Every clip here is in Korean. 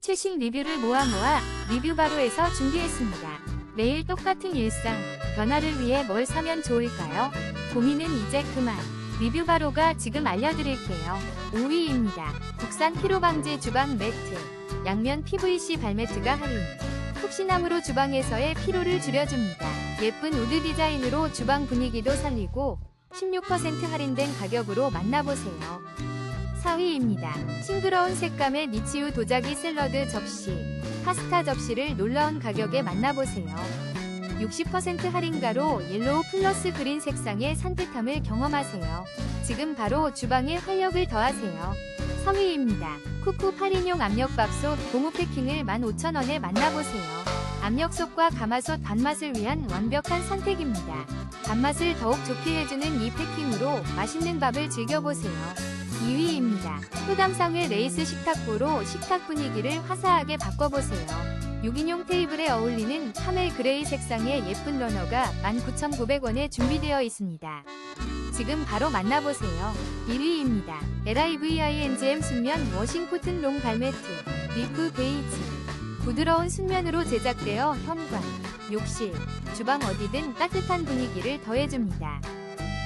최신 리뷰를 모아 모아 리뷰 바로에서 준비했습니다. 매일 똑같은 일상, 변화를 위해 뭘 사면 좋을까요? 고민은 이제 그만. 리뷰 바로가 지금 알려드릴게요. 5위입니다. 국산 피로방지 주방 매트. 양면 PVC 발매트가 할인. 푹신함으로 주방에서의 피로를 줄여줍니다. 예쁜 우드 디자인으로 주방 분위기도 살리고 16% 할인된 가격으로 만나보세요. 4위입니다. 싱그러운 색감의 니치우 도자기 샐러드 접시, 파스타 접시를 놀라운 가격에 만나보세요. 60% 할인가로 옐로우 플러스 그린 색상의 산뜻함을 경험하세요. 지금 바로 주방에 활력을 더하세요. 3위입니다. 쿠쿠 8인용 압력밥솥 고무 패킹을 15,000원에 만나보세요. 압력솥과 가마솥 단맛을 위한 완벽한 선택입니다. 단맛을 더욱 좋게 해주는 이 패킹으로 맛있는 밥을 즐겨보세요. 2위입니다. 효담상회 레이스 식탁보로 식탁 분위기를 화사하게 바꿔보세요. 6인용 테이블에 어울리는 카멜 그레이 색상의 예쁜 러너가 19,900원에 준비되어 있습니다. 지금 바로 만나보세요. 1위입니다. LIVINGM 순면 워싱 코튼 롱 발매트 리프 베이지 부드러운 순면으로 제작되어 현관, 욕실, 주방 어디든 따뜻한 분위기를 더해줍니다.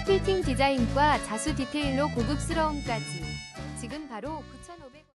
필팅 디자인과 자수 디테일로 고급스러움까지. 지금 바로 9,500원